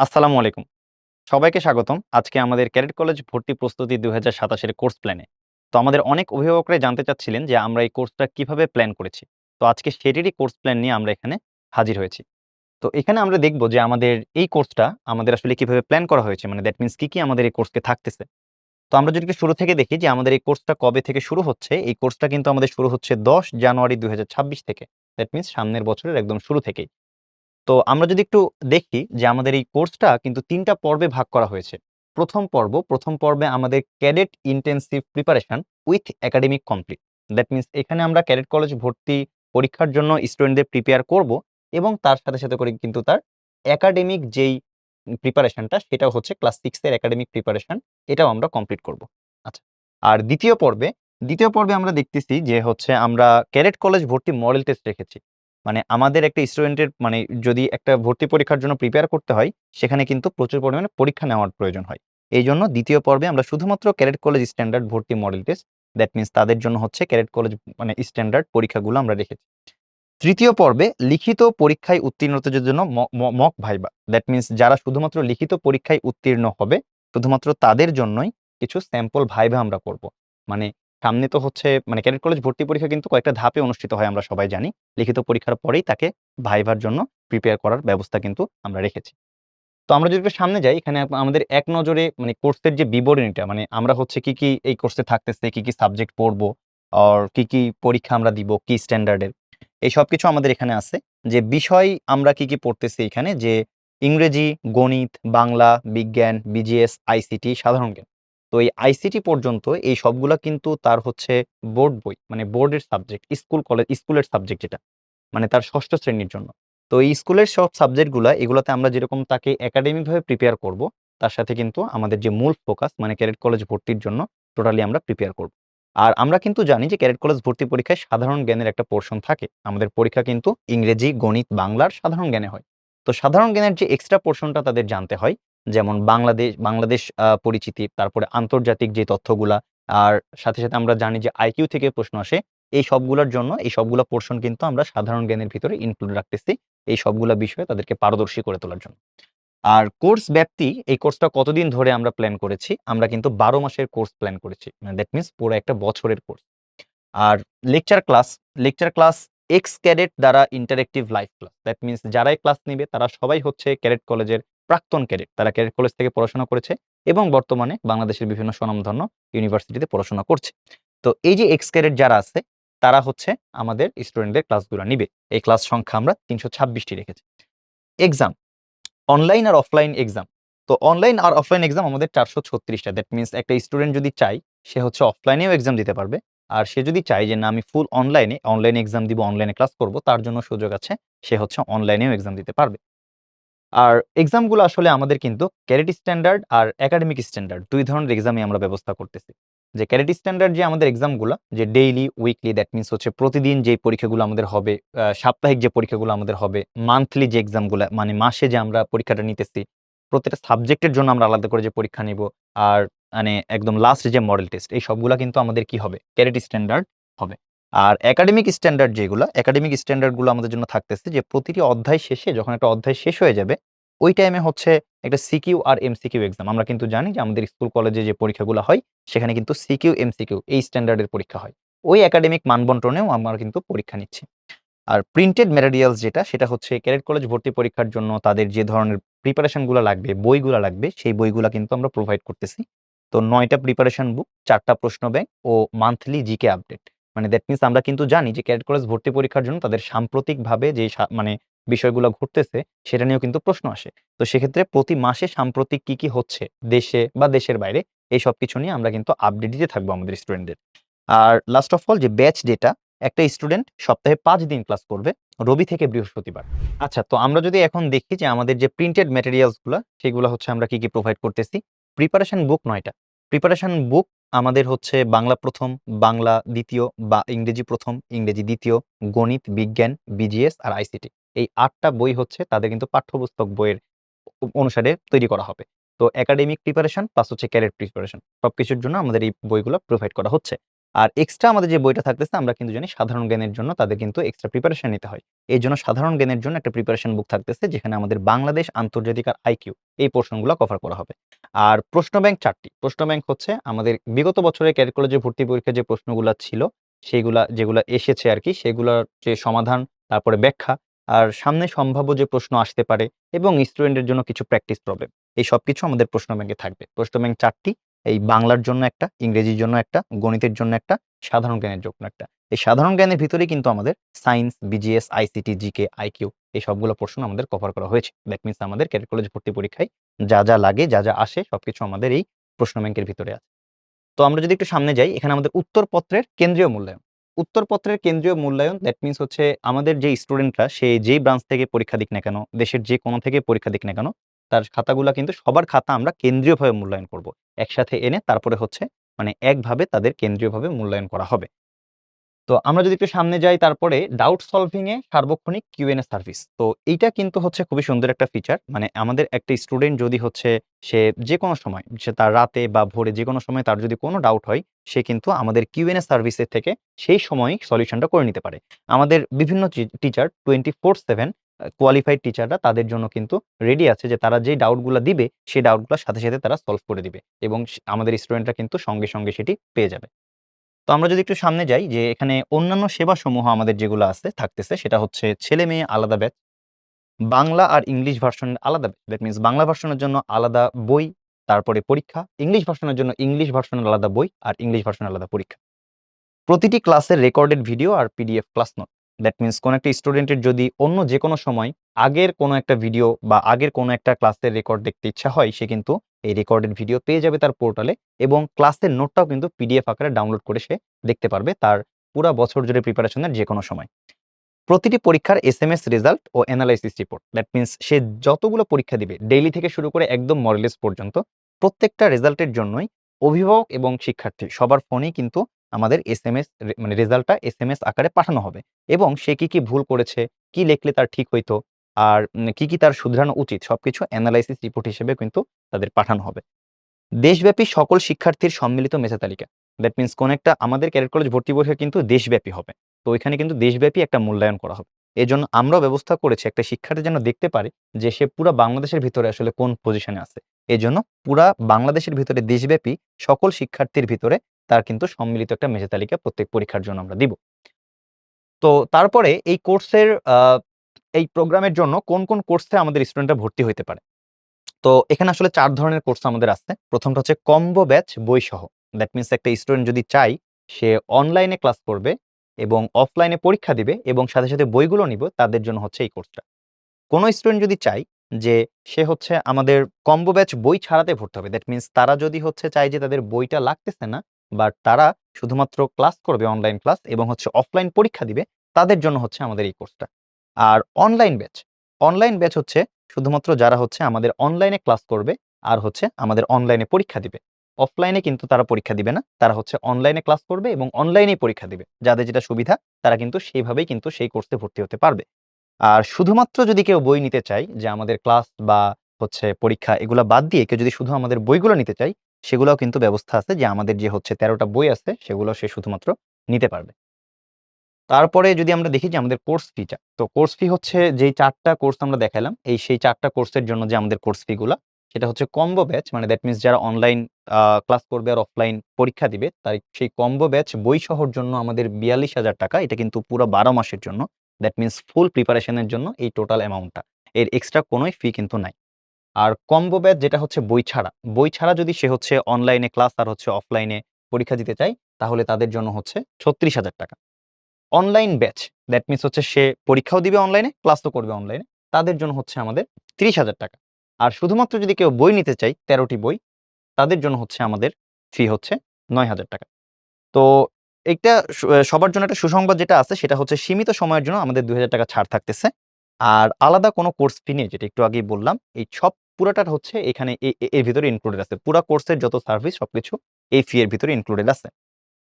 আসসালামু আলাইকুম। সবাইকে স্বাগতম। আজকে আমাদের ক্যাডেট কলেজ ভর্তি প্রস্তুতি ২০২৭ এর কোর্স প্ল্যানে। তো আমাদের অনেক অভিভাবকরাই জানতে চাচ্ছিলেন যে আমরা এই কোর্সটা কীভাবে প্ল্যান করেছি। তো আজকে সেটিরই কোর্স প্ল্যান নিয়ে আমরা এখানে হাজির হয়েছি। তো এখানে আমরা দেখব যে আমাদের এই কোর্সটা আমাদের আসলে কীভাবে প্ল্যান করা হয়েছে। মানে দ্যাট মিনস কি, কি আমাদের এই কোর্সে থাকতেছে। তো আমরা যদি শুরু থেকে দেখি যে আমাদের এই কোর্সটা কবে থেকে শুরু হচ্ছে। এই কোর্সটা কিন্তু আমাদের শুরু হচ্ছে ১০ জানুয়ারি ২০২৬ থেকে। দ্যাট মিনস সামনের বছরের একদম শুরু থেকেই। তো আমরা যদি একটু দেখি যে আমাদের এই কোর্সটা কিন্তু তিনটা পর্বে ভাগ করা হয়েছে। প্রথম পর্ব, প্রথম পর্বে আমাদের cadet intensive preparation with academic complete. That means এখানে আমরা ক্যাডেট কলেজ ভর্তি পরীক্ষার জন্য স্টুডেন্টদের প্রিপেয়ার করব এবং তার সাথে, সাথে করে কিন্তু তার একাডেমিক যেই প্রিপারেশনটা সেটাও হচ্ছে ক্লাস 6 এর একাডেমিক প্রিপারেশন এটাও আমরা কমপ্লিট করব। আচ্ছা। আর দ্বিতীয় পর্বে, দ্বিতীয় পর্বে আমরা দেখতেছি যে হচ্ছে আমরা ক্যাডেট কলেজ ভর্তি মডেল টেস্ট রেখেছি। মানে আমাদের একটা স্টুডেন্টের মানে যদি একটা ভর্তি পরীক্ষার জন্য প্রিপেয়ার করতে হয়, সেখানে কিন্তু প্রচুর পরিমাণে পরীক্ষা নেওয়ার প্রয়োজন হয়। এই জন্য দ্বিতীয় পর্বে আমরা শুধুমাত্র ক্যারেট কলেজ স্ট্যান্ডার্ড ভর্তি মডেল টেস্ট দ্যাট মিনস তাদের জন্য হচ্ছে ক্যারেট কলেজ মানে স্ট্যান্ডার্ড পরীক্ষাগুলো আমরা রেখেছি। তৃতীয় পর্বে লিখিত পরীক্ষায় উত্তীর্ণতাদের জন্য মক ভাইবা। দ্যাট মিনস যারা শুধুমাত্র লিখিত পরীক্ষায় উত্তীর্ণ হবে, শুধুমাত্র তাদের জন্যই কিছু স্যাম্পল ভাইভা আমরা করব। মানে সামনে তো হচ্ছে মানে ক্যাডেট কলেজ ভর্তি পরীক্ষা কিন্তু কয়েকটা ধাপে অনুষ্ঠিত হয় আমরা সবাই জানি। লিখিত পরীক্ষার পরেই তাকে ভাইভার জন্য প্রিপেয়ার করার ব্যবস্থা কিন্তু আমরা রেখেছি। তো আমরা যদি সামনে যাই এখানে আমাদের এক নজরে মানে কোর্সের যে বিবরণীটা মানে আমরা হচ্ছে কি, কি এই কোর্সে থাকতেছে, কি, কি সাবজেক্ট পড়ব, আর কি, কি পরীক্ষা আমরা দিব, কি স্ট্যান্ডার্ডের। এই সব কিছু আমাদের এখানে আছে। যে বিষয় আমরা কি, কি পড়তেছি এখানে যে ইংরেজি, গণিত, বাংলা, বিজ্ঞান, বিজিএস, আইসিটি, সাধারণ জ্ঞান। তো এই আইসিটি পর্যন্ত এই সবগুলা কিন্তু তার হচ্ছে বোর্ড বই। মানে বোর্ডের সাবজেক্ট, স্কুল কলেজ স্কুলের সাবজেক্ট যেটা। মানে তার ষষ্ঠ শ্রেণির জন্য। তো এই স্কুলের সব সাবজেক্টগুলা এগুলাতে আমরা যেরকম তাকে একাডেমিক ভাবে প্রিপেয়ার করব, তার সাথে কিন্তু আমাদের যে মূল ফোকাস মানে ক্যারেট কলেজ ভর্তির জন্য টোটালি আমরা প্রিপেয়ার করব। আর আমরা কিন্তু জানি যে ক্যারেট কলেজ ভর্তি পরীক্ষায় সাধারণ জ্ঞানের একটা পোর্শন থাকে। আমাদের পরীক্ষা কিন্তু ইংরেজি, গণিত, বাংলার সাধারণ জ্ঞানে হয়। তো সাধারণ জ্ঞানের যে এক্সট্রা পোর্শনটা তাদের জানতে হয়, যেমন বাংলাদেশ বাংলাদেশ পরিচিতি, তারপরে আন্তর্জাতিক যে তথ্যগুলা, আর সাথে, সাথে আমরা জানি যে আইকিউ থেকে প্রশ্ন আসে। এই সবগুলার জন্য এই সবগুলো পোর্শন কিন্তু আমরা সাধারণ জ্ঞানের ভিতরে ইনক্লুড রাখতেছি। এই সবগুলা বিষয়ে তাদেরকে পারদর্শী করে তোলার জন্য। আর কোর্স ব্যাপ্তি এই কোর্সটা কতদিন ধরে আমরা প্ল্যান করেছি? আমরা কিন্তু ১২ মাসের কোর্স প্ল্যান করেছি। মানে দ্যাট মিনস পুরো একটা বছরের কোর্স। আর lecture class, lecture class ex cadet দ্বারা interactive live class. That means যারাই ক্লাস নেবে তারা সবাই হচ্ছে ক্যাডেট কলেজের প্রাক্তন ক্যাডেট। তারা ক্যাডেট কলেজ থেকে পড়াশোনা করেছে এবং বর্তমানে বাংলাদেশের বিভিন্ন স্বনামধন্য ইউনিভার্সিটিতে পড়াশোনা করছে। তো এই যে এক্স ক্যাডেট যারা আছে, তারা হচ্ছে আমাদের স্টুডেন্টদের ক্লাসগুলা নিবে। এই ক্লাস সংখ্যা আমরা তিনশো ছাব্বিশটি রেখেছি। এক্সাম, অনলাইন আর অফলাইন এক্সাম। তো অনলাইন আর অফলাইন এক্সাম আমাদের চারশো ছত্রিশটা দ্যাট মিনস একটা স্টুডেন্ট যদি চাই সে হচ্ছে অফলাইনেও এক্সাম দিতে পারবে। আর সে যদি চায় যে না আমি ফুল অনলাইনে, অনলাইনে এক্সাম দিব, অনলাইনে ক্লাস করব, তার জন্য সুযোগ আছে। সে হচ্ছে অনলাইনেও এক্সাম দিতে পারবে। আর এক্সামগুলো আসলে আমাদের কিন্তু ক্যাডেট স্ট্যান্ডার্ড আর একাডেমিক স্ট্যান্ডার্ড দুই ধরনের এক্সামই আমরা ব্যবস্থা করতেছি। যে ক্যাডেট স্ট্যান্ডার্ড যে আমাদের এক্সামগুলা যে ডেইলি, উইকলি দ্যাট মিনস হচ্ছে প্রতিদিন যেই পরীক্ষাগুলো আমাদের হবে, সাপ্তাহিক যে পরীক্ষাগুলো আমাদের হবে, মান্থলি যে এক্সামগুলা মানে মাসে যে আমরা পরীক্ষাটা নিতেছি, প্রত্যেকটা সাবজেক্টের জন্য আমরা আলাদা করে যে পরীক্ষা নিব, আর মানে একদম লাস্ট যে মডেল টেস্ট এই সবগুলা কিন্তু আমাদের কি হবে? ক্যাডেট স্ট্যান্ডার্ড হবে। আর একাডেমিক স্ট্যান্ডার্ড যেগুলা, একাডেমিক স্ট্যান্ডার্ডগুলো আমাদের জন্য থাকতেছে যে প্রতিটি অধ্যায় শেষে যখন একটা অধ্যায় শেষ হয়ে যাবে, ওই টাইমে হচ্ছে একটা সিকিউ আর এমসিকিউ এক্সাম। আমরা কিন্তু জানি যে আমাদের স্কুল কলেজে যে পরীক্ষাগুলো হয়, সেখানে কিন্তু সিকিউ, এমসিকিউ এই স্ট্যান্ডার্ডের পরীক্ষা হয়। ওই একাডেমিক মানবন্টনেও আমরা কিন্তু পরীক্ষা নিচ্ছি। আর প্রিন্টেড ম্যাটেরিয়ালস যেটা, সেটা হচ্ছে ক্যারেট কলেজ ভর্তি পরীক্ষার জন্য তাদের যে ধরনের প্রিপারেশনগুলা লাগবে, বইগুলা লাগবে, সেই বইগুলো কিন্তু আমরা প্রোভাইড করতেছি। তো ৯ টা প্রিপারেশন বুক, চারটা প্রশ্ন ব্যাংক ও মান্থলি জিকে আপডেট। মানে দ্যাট মিনস আমরা কিন্তু জানি যে ক্যাডেট কলেজ ভর্তি পরীক্ষার জন্য তাদের সাম্প্রতিকভাবে যে মানে বিষয়গুলা ঘটতেছে, সেটা নিয়েও কিন্তু প্রশ্ন আসে। তো সেক্ষেত্রে প্রতি মাসে সাম্প্রতিক কি, কি হচ্ছে দেশে বা দেশের বাইরে, এই সবকিছু নিয়ে আমরা কিন্তু আপডেট দিতে থাকব আমাদের স্টুডেন্টদের। আর লাস্ট অফ অল যে ব্যাচ ডেটা, একটা স্টুডেন্ট সপ্তাহে পাঁচ দিন ক্লাস করবে, রবি থেকে বৃহস্পতিবার। আচ্ছা তো আমরা যদি এখন দেখি যে আমাদের যে প্রিন্টেড ম্যাটেরিয়ালসগুলা, সেগুলা হচ্ছে আমরা কি, কি প্রোভাইড করতেছি। প্রিপারেশন বুক ৯ টা। প্রিপারেশন বুক আমাদের হচ্ছে বাংলা প্রথম বাংলা দ্বিতীয় বা ইংরেজি প্রথম ইংরেজি দ্বিতীয় গণিত, বিজ্ঞান, বিজিএস আর আইসিটি। এই আটটা বই হচ্ছে তাদের কিন্তু পাঠ্যপুস্তক বইয়ের অনুসারে তৈরি করা হবে। তো একাডেমিক প্রিপারেশন প্লাস হচ্ছে ক্যারেট প্রিপারেশন সব কিছুর জন্য আমাদের এই বইগুলো প্রোভাইড করা হচ্ছে। আর এক্সট্রা আমাদের যে বইটা থাকতেছে আমরা কিন্তু জানি সাধারণ জ্ঞানের জন্য তাদের কিন্তু এক্সট্রা প্রিপারেশন নিতে হয়। এই জন্য সাধারণ জ্ঞানের জন্য একটা প্রিপারেশন বুক থাকতেছে যেখানে আমাদের বাংলাদেশ, আন্তর্জাতিক আর আইকিউ এই পোরশনগুলা কভার করা হবে। আর প্রশ্ন ব্যাংক চারটি প্রশ্ন ব্যাংক হচ্ছে আমাদের বিগত বছরের ক্যাডেট ভর্তি পরীক্ষায় যে প্রশ্নগুলো ছিল, সেগুলা যেগুলা এসেছে আর কি সেগুলোর যে সমাধান, তারপরে ব্যাখ্যা আর সামনে সম্ভাব্য যে প্রশ্ন আসতে পারে এবং স্টুডেন্টের জন্য কিছু প্র্যাকটিস প্রবলেম। এই সবকিছু আমাদের প্রশ্ন ব্যাংকে থাকবে। প্রশ্ন ব্যাংক ৪ টি। এই বাংলার জন্য একটা, ইংরেজির জন্য একটা, গণিতের জন্য একটা, সাধারণ জ্ঞানের জন্য একটা। এই সাধারণ জ্ঞানের ভিতরেই কিন্তু আমাদের science, BGS, ICT, GK, IQ এই সবগুলো প্রশ্ন আমাদের কভার করা হয়েছে। দ্যাট মিনস আমাদের ক্যাডেট কলেজ ভর্তি পরীক্ষায় যা, যা লাগে, যা, যা আসে সবকিছু আমাদের এই প্রশ্ন ব্যাংকের ভিতরে আছে। তো আমরা যদি একটু সামনে যাই, এখানে আমাদের উত্তরপত্রের কেন্দ্রীয় মূল্যায়ন। উত্তরপত্রের কেন্দ্রীয় মূল্যায়ন দ্যাট মিনস হচ্ছে আমাদের যে স্টুডেন্টরা সে যেই ব্রাঞ্চ থেকে পরীক্ষা দিক না কেন, দেশের যে কোনো থেকে পরীক্ষা দিক না কেন, তার খাতাগুলা কিন্তু সবার খাতা আমরা কেন্দ্রীয়ভাবে মূল্যায়ন করব। একসাথে এনে তারপরে হচ্ছে মানে একভাবে তাদের কেন্দ্রীয়ভাবে মূল্যায়ন করা হবে। তো আমরা যদি একটু সামনে যাই তারপরে ডাউট সলভিং এ সার্বক্ষণিক কিউএনএ সার্ভিস। তো এইটা কিন্তু হচ্ছে খুবই সুন্দর একটা ফিচার। মানে আমাদের একটা স্টুডেন্ট যদি হচ্ছে সে যেকোনো সময় সে তার রাতে বা ভোরে যেকোনো সময় তার যদি কোনো ডাউট হয়, সে কিন্তু আমাদের কিউএনএ সার্ভিসের থেকে সেই সময়ই সলিউশনটা করে নিতে পারে। আমাদের বিভিন্ন টিচার 24/7 আ কোয়ালিফাইড টিচাররা তাদের জন্য কিন্তু রেডি আছে যে তারা যেই ডাউটগুলা দিবে, সেই ডাউটগুলার সাথে, সাথে তারা সলভ করে দিবে এবং আমাদের স্টুডেন্টরা কিন্তু সঙ্গে, সঙ্গে সেটি পেয়ে যাবে। তো আমরা যদি একটু সামনে যাই যে এখানে অন্যান্য সেবাসমূহ আমাদের যেগুলো আছে থাকতেছে সেটা হচ্ছে ছেলে-মেয়ে আলাদা ব্যাচ। বাংলা আর ইংলিশ ভার্সন আলাদা। দ্যাট মিনস বাংলা ভার্সনের জন্য আলাদা বই, তারপরে পরীক্ষা। ইংলিশ ভার্সনের জন্য ইংলিশ ভার্সনের আলাদা বই আর ইংলিশ ভার্সনের আলাদা পরীক্ষা। প্রতিটি ক্লাসের recorded video R PDF class note. That means কোন একটা স্টুডেন্টের যদি অন্য যেকোনো সময় আগের কোনো একটা ভিডিও বা আগের কোনো একটা ক্লাসের রেকর্ড দেখতে ইচ্ছা হয়, সে কিন্তু এই রেকর্ডের ভিডিও পেয়ে যাবে তার পোর্টালে এবং ক্লাসের নোটটাও কিন্তু পিডিএফ আকারে ডাউনলোড করে সে দেখতে পারবে তার পুরা বছর জুড়ে প্রিপারেশনের যেকোনো সময়। প্রতিটি পরীক্ষার এস এম এস রেজাল্ট ও এনালাইসিস রিপোর্ট। দ্যাট মিনস সে যতগুলো পরীক্ষা দিবে ডেইলি থেকে শুরু করে একদম মডেলিস্ট পর্যন্ত প্রত্যেকটা রেজাল্টের জন্যই অভিভাবক এবং শিক্ষার্থী সবার ফোনেই কিন্তু আমাদের এসএমএস রে মানে রেজাল্টটা এসএমএস আকারে পাঠানো হবে এবং সে কি, কি ভুল করেছে, কি লিখলে তার ঠিক হইতো, আর কি, কি তার শুধরানো উচিত সবকিছু অ্যানালাইসিস রিপোর্ট হিসেবে কিন্তু তাদের পাঠানো হবে। দেশব্যাপী সকল শিক্ষার্থীর সম্মিলিত মেধা তালিকা। দ্যাট মিনস কোন একটা আমাদের ক্যাডেট কলেজ ভর্তি পরীক্ষা কিন্তু দেশব্যাপী হবে। তো ওইখানে কিন্তু দেশব্যাপী একটা মূল্যায়ন করা হবে। এজন্য আমরাও ব্যবস্থা করেছি একটা শিক্ষার্থী যেন দেখতে পারে যে সে পুরা বাংলাদেশের ভিতরে আসলে কোন পজিশনে আছে। এজন্য পুরা বাংলাদেশের ভিতরে দেশব্যাপী সকল শিক্ষার্থীর ভিতরে তার কিন্তু সম্মিলিত একটা মেধা তালিকা প্রত্যেক পরীক্ষার জন্য আমরা দিব। তো তারপরে এই কোর্সের এই প্রোগ্রামের জন্য কোন, কোন কোর্সে আমাদের স্টুডেন্টরা ভর্তি হইতে পারে? তো এখানে আসলে চার ধরনের কোর্স আমাদের আছে। ১ম টা হচ্ছে কম্বো ব্যাচ বইসহ। দ্যাট মিনস একটা স্টুডেন্ট যদি চায় সে অনলাইনে ক্লাস করবে এবং অফলাইনে পরীক্ষা দিবে এবং সাথে, সাথে বইগুলো নিবে তাদের জন্য হচ্ছে এই কোর্সটা। কোনো স্টুডেন্ট যদি চাই যে সে হচ্ছে আমাদের কম্বো ব্যাচ বই ছাড়াতে ভর্তি হবে। দ্যাট মিনস তারা যদি হচ্ছে চায় যে তাদের বইটা লাগতেছে না, বাট তারা শুধুমাত্র ক্লাস করবে অনলাইন ক্লাস এবং হচ্ছে অফলাইন পরীক্ষা দিবে, তাদের জন্য হচ্ছে আমাদের এই কোর্সটা। আর অনলাইন ব্যাচ, অনলাইন ব্যাচ হচ্ছে শুধুমাত্র যারা হচ্ছে আমাদের অনলাইনে ক্লাস করবে আর হচ্ছে আমাদের অনলাইনে পরীক্ষা দিবে। অফলাইনে কিন্তু তারা পরীক্ষা দিবে না। তারা হচ্ছে অনলাইনে ক্লাস করবে এবং অনলাইনেই পরীক্ষা দিবে। যাদের যেটা সুবিধা তারা কিন্তু সেইভাবেই কিন্তু সেই কোর্সে ভর্তি হতে পারবে। আর শুধুমাত্র যদি কেউ বই নিতে চায় যে আমাদের ক্লাস বা হচ্ছে পরীক্ষা এগুলা বাদ দিয়ে কেউ যদি শুধু আমাদের বইগুলো নিতে চায়, সেগুলাও কিন্তু ব্যবস্থা আছে যে আমাদের যে হচ্ছে তেরোটা বই আছে সেগুলো সে শুধুমাত্র নিতে পারবে। তারপরে যদি আমরা দেখি যে আমাদের কোর্স ফিটা। তো কোর্স ফি হচ্ছে যেই চারটা কোর্স আমরা দেখাইলাম, এই সেই ৪ টা কোর্সের জন্য যে আমাদের কোর্স ফি গুলা, সেটা হচ্ছে কম্বো ব্যাচ মানে দ্যাট মিনস যারা অনলাইন ক্লাস করবে আর অফলাইন পরীক্ষা দিবে, তাই সেই কম্বো ব্যাচ বইসহর জন্য আমাদের ৳৪২,০০০ এটা কিন্তু পুরা ১২ মাসের জন্য। দ্যাট মিনস ফুল প্রিপারেশন এর জন্য এই টোটাল অ্যামাউন্টটা। এর এক্সট্রা কোনোই ফি কিন্তু নাই। আর কম্বো ব্যাচ যেটা হচ্ছে বই ছাড়া, বই ছাড়া যদি সে হচ্ছে অনলাইনে ক্লাস আর হচ্ছে অফলাইনে পরীক্ষা দিতে চায়, তাহলে তাদের জন্য হচ্ছে ৳৩৬,০০০ অনলাইন ব্যাচ দ্যাট মিনস হচ্ছে সে পরীক্ষাও দিবে অনলাইনে, ক্লাস তো করবে অনলাইনে। তাদের জন্য হচ্ছে আমাদের ৳৩০,০০০ আর শুধুমাত্র যদি কেউ বই নিতে চায় তেরোটি বই, তাদের জন্য হচ্ছে আমাদের ফি হচ্ছে ৳৯,০০০ তো এইটা সবার জন্য একটা সুসংবাদ যেটা আছে সেটা হচ্ছে সীমিত সময়ের জন্য আমাদের ৳২,০০০ ছাড় থাকতেছে। আর আলাদা কোনো কোর্স ফি নেই যেটা একটু আগেই বললাম। এই সব পুরাটা হচ্ছে এখানে এর ভিতরে ইনক্লুডেড আছে। পুরা কোর্সের যত সার্ভিস সবকিছু এই ফি এর ভিতরে ইনক্লুডেড আছে।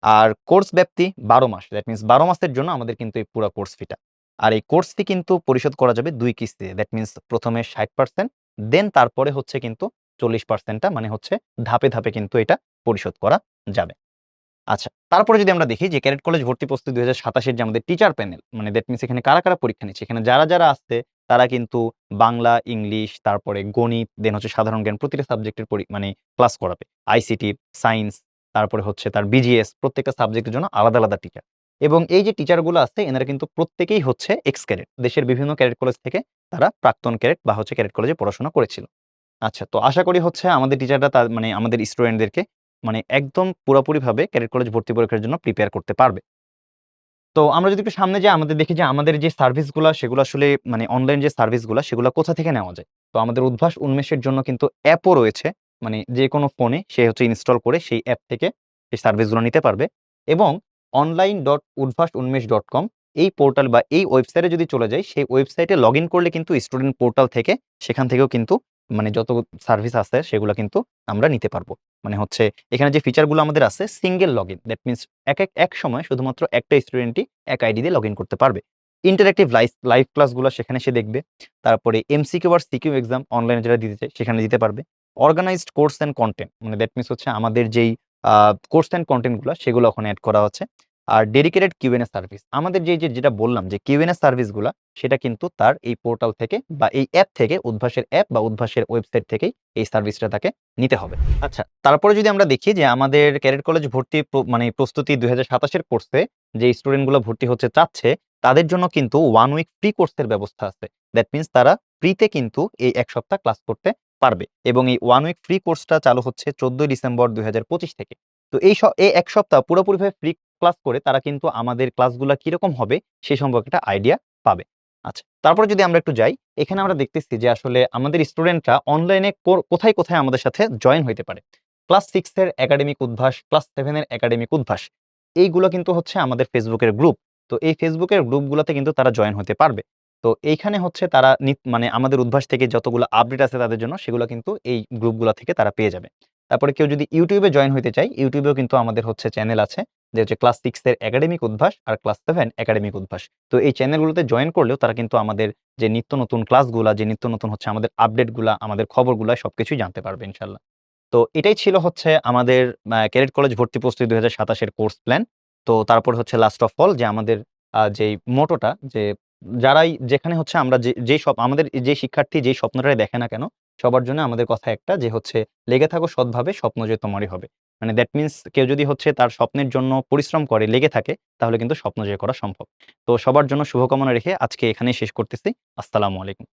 আর কোর্স ব্যাপ্তি ১২ মাস। দ্যাট মিনস ১২ মাসের জন্য আমাদের কিন্তু এই পুরা কোর্স ফিটা। আর এই কোর্স ফি কিন্তু পরিশোধ করা যাবে দুই কিস্তিতে। দ্যাট মিনস প্রথমে ষাট পার্সেন্ট দেন তারপরে হচ্ছে কিন্তু চল্লিশ পার্সেন্টটা মানে হচ্ছে ধাপে, ধাপে কিন্তু এটা পরিশোধ করা যাবে। আচ্ছা, তারপরে যদি আমরা দেখি যে ক্যাডেট কলেজ ভর্তি প্রস্তুতি ২০২৭ এর যে আমাদের টিচার প্যানেল মানে দ্যাট মিনস এখানে কারা, কারা পরীক্ষা নিচ্ছে? এখানে যারা, যারা আসছে তারা কিন্তু বাংলা, ইংলিশ, তারপরে গণিত, দেন হচ্ছে সাধারণ জ্ঞান প্রতিটা সাবজেক্টের মানে ক্লাস করাবে। আইসিটি, সায়েন্স, তারপরে হচ্ছে তার বিজিএস প্রত্যেকটা সাবজেক্টের জন্য আলাদা, আলাদা টিচার। এবং এই যে টিচারগুলো আছে এনারা কিন্তু প্রত্যেকেই হচ্ছে এক্স ক্যাডেট। দেশের বিভিন্ন ক্যাডেট কলেজ থেকে তারা প্রাক্তন ক্যাডেট বা হচ্ছে ক্যাডেট কলেজে পড়াশোনা করেছিল। আচ্ছা, তো আশা করি হচ্ছে আমাদের টিচাররা তার মানে আমাদের স্টুডেন্টদেরকে মানে একদম পুরাপুরিভাবে ক্যাডেট কলেজ ভর্তি পরীক্ষার জন্য প্রিপেয়ার করতে পারবে। তো আমরা যদি একটু সামনে যাই, আমাদের দেখি যে আমাদের যে সার্ভিসগুলা সেগুলো আসলে মানে অনলাইন যে সার্ভিসগুলা সেগুলা কোথা থেকে নেওয়া যায়। তো আমাদের উদ্ভাস উন্মেষের জন্য কিন্তু অ্যাপও রয়েছে। মানে যেকোনো ফোনে সে হচ্ছে ইনস্টল করে সেই অ্যাপ থেকে সেই সার্ভিসগুলো নিতে পারবে এবং অনলাইন ডট উদ্ভাস উন্মেষ ডট কম এই পোর্টাল বা এই ওয়েবসাইটে যদি চলে যায় সেই ওয়েবসাইটে লগইন করলে কিন্তু স্টুডেন্ট পোর্টাল থেকে সেখান থেকেও কিন্তু মানে যত সার্ভিস আছে সেগুলো কিন্তু আমরা নিতে পারব। মানে হচ্ছে এখানে যে ফিচারগুলো আমাদের আছে single log in that means এক, এক, এক সময় শুধুমাত্র একটা স্টুডেন্টই এক আইডি দিয়ে লগ ইন করতে পারবে। ইন্টারেক্টিভ লাইভ লাইভ ক্লাসগুলো সেখানে সে দেখবে। তারপরে এমসিকিউ আর সিকিউ এক্সাম অনলাইনে যারা দিতে চায় সেখানে দিতে পারবে। অর্গানাইজড কোর্স অ্যান্ড কন্টেন্ট মানে দ্যাট মিনস হচ্ছে আমাদের যেই কোর্স অ্যান্ড কনটেন্টগুলা সেগুলো ওখানে অ্যাড করা হচ্ছে। আর ডেডিকেটেড কিউএনএ সার্ভিস আমাদের যে, যেটা বললাম যে কিউএনএ সার্ভিসগুলা সেটা কিন্তু তার এই পোর্টাল থেকে বা এই অ্যাপ থেকে উদ্ভাসের অ্যাপ বা উদ্ভাসের ওয়েবসাইট থেকেই এই সার্ভিসটা তাকে নিতে হবে। আচ্ছা, তারপরে যদি আমরা দেখি যে আমাদের ক্যাডেট কলেজ ভর্তি মানে প্রস্তুতি ২০২৭ এর কোর্সে যে স্টুডেন্টগুলো ভর্তি হচ্ছে চাচ্ছে তাদের জন্য কিন্তু ওয়ান উইক ফ্রি কোর্সের ব্যবস্থা আছে। দ্যাট মিনস তারা ফ্রিতে কিন্তু এই এক সপ্তাহ ক্লাস করতে পারবে এবং এই ওয়ান উইক ফ্রি কোর্সটা চালু হচ্ছে ১৪ ডিসেম্বর ২০২৫ থেকে। তো এই ১ সপ্তাহ পুরোপুরিভাবে ফ্রি ক্লাস করে তারা কিন্তু আমাদের ক্লাসগুলা কীরকম হবে সে সম্পর্কে একটা আইডিয়া পাবে। আচ্ছা, তারপরে যদি আমরা একটু যাই, এখানে আমরা দেখতেছি যে আসলে আমাদের স্টুডেন্টরা অনলাইনে কোথায়, কোথায় আমাদের সাথে জয়েন হইতে পারে। ক্লাস 6 এর একাডেমিক উদ্ভাস, ক্লাস 7 এর একাডেমিক উদ্ভাস। এইগুলো কিন্তু হচ্ছে আমাদের এর গ্রুপ। তো এই এর গ্রুপগুলাতে কিন্তু তারা জয়েন হতে পারবে। তো এইখানে হচ্ছে তারা মানে আমাদের উদ্ভাস থেকে যতগুলো আপডেট আছে তাদের জন্য সেগুলো কিন্তু এই গ্রুপগুলা থেকে তারা পেয়ে যাবে। তারপরে কেউ যদি এ জয়েন হইতে YouTube এও কিন্তু আমাদের হচ্ছে চ্যানেল আছে। যে হচ্ছে ক্লাস 6 এর একাডেমিক উদ্ভাস আর ক্লাস 7 একাডেমিক উদ্ভাস। তো এই চ্যানেলগুলোতে জয়েন করলেও তারা কিন্তু আমাদের যে নিত্য নতুন ক্লাসগুলা, যে নিত্য নতুন হচ্ছে আমাদের আপডেটগুলা, আমাদের খবরগুলা সবকিছুই জানতে পারবে ইনশাআল্লাহ। তো এটাই ছিল হচ্ছে আমাদের ক্যাডেট কলেজ ভর্তি প্রস্তুতি ২০২৭ এর কোর্স প্ল্যান। তো তারপর হচ্ছে লাস্ট অফ অল যে আমাদের যেই মোটোটা যে যারাই যেখানে হচ্ছে আমরা যে সব আমাদের যে শিক্ষার্থী যেই স্বপ্নটাই দেখে না কেন, সবার জন্য আমাদের কথা একটা যে হচ্ছে লেগে থাকো সৎভাবে স্বপ্ন যে তোমারই হবে। মানে দ্যাট মিনস কেউ যদি হচ্ছে তার স্বপ্নের জন্য পরিশ্রম করে, লেগে থাকে তাহলে কিন্তু স্বপ্ন জয় করা সম্ভব। তো সবার জন্য শুভকামনা রেখে আজকে এখানেই শেষ করতেছি। আসসালামু আলাইকুম।